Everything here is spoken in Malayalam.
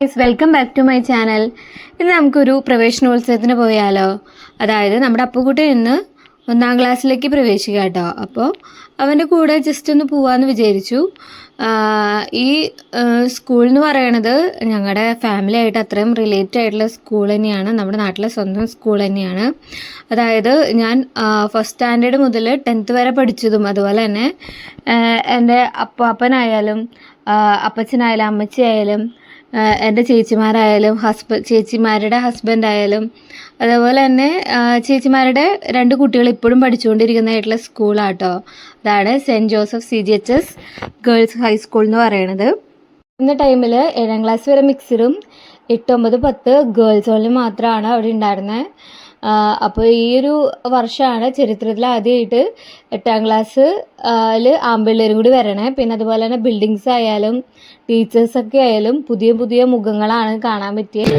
Guys welcome back to my channel ഇന്ന് നമുക്കൊരു പ്രവേശനോത്സവത്തിന് പോയാലോ? അതായത് നമ്മുടെ അപ്പുകുട്ടി ഇന്ന് ഒന്നാം ക്ലാസ്സിലേക്ക് പ്രവേശിക്കുക കേട്ടോ. അപ്പോൾ അവന്റെ കൂടെ ജസ്റ്റ് ഒന്ന് പോവാമെന്ന് വിചാരിച്ചു. ഈ സ്കൂൾ എന്ന് പറയണത് ഞങ്ങളുടെ ഫാമിലി ആയിട്ട് അത്രയും റിലേറ്റഡ് ആയിട്ടുള്ള സ്കൂൾ തന്നെയാണ്. നമ്മുടെ നാട്ടിലെ സ്വന്തം സ്കൂൾ തന്നെയാണ്. അതായത് ഞാൻ ഫസ്റ്റ് സ്റ്റാൻഡേർഡ് മുതൽ ടെൻത്ത് വരെ പഠിച്ചതും അതുപോലെ തന്നെ എന്റെ അപ്പാപ്പനായാലും അപ്പച്ചനായാലും അമ്മച്ചിയായാലും എന്റെ ചേച്ചിമാരായാലും ഹസ്ബ ചേച്ചിമാരുടെ ഹസ്ബൻഡ് ആയാലും അതേപോലെ തന്നെ ചേച്ചിമാരുടെ രണ്ട് കുട്ടികൾ ഇപ്പോഴും പഠിച്ചുകൊണ്ടിരിക്കുന്നതായിട്ടുള്ള സ്കൂളാട്ടോ. അതാണ് Saint Joseph C G H S girls high school എന്ന് പറയണത് ഇന്ന ടൈമിൽ ഏഴാം ക്ലാസ് വരെ മിക്സഡും എട്ട് ഒമ്പത് പത്ത് ഗേൾസ് ഓൺലി മാത്രമാണ് അവിടെ ഉണ്ടായിരുന്നത് അപ്പോൾ ഈ ഒരു വർഷമാണ് ചരിത്രത്തിൽ ആദ്യമായിട്ട് എട്ടാം ക്ലാസ് ആമ്പിള്ളേരും കൂടി വരണേ. പിന്നെ അതുപോലെ തന്നെ ബിൽഡിങ്സ് ആയാലും ടീച്ചേഴ്സൊക്കെ ആയാലും പുതിയ പുതിയ മുഖങ്ങളാണ് കാണാൻ പറ്റിയത്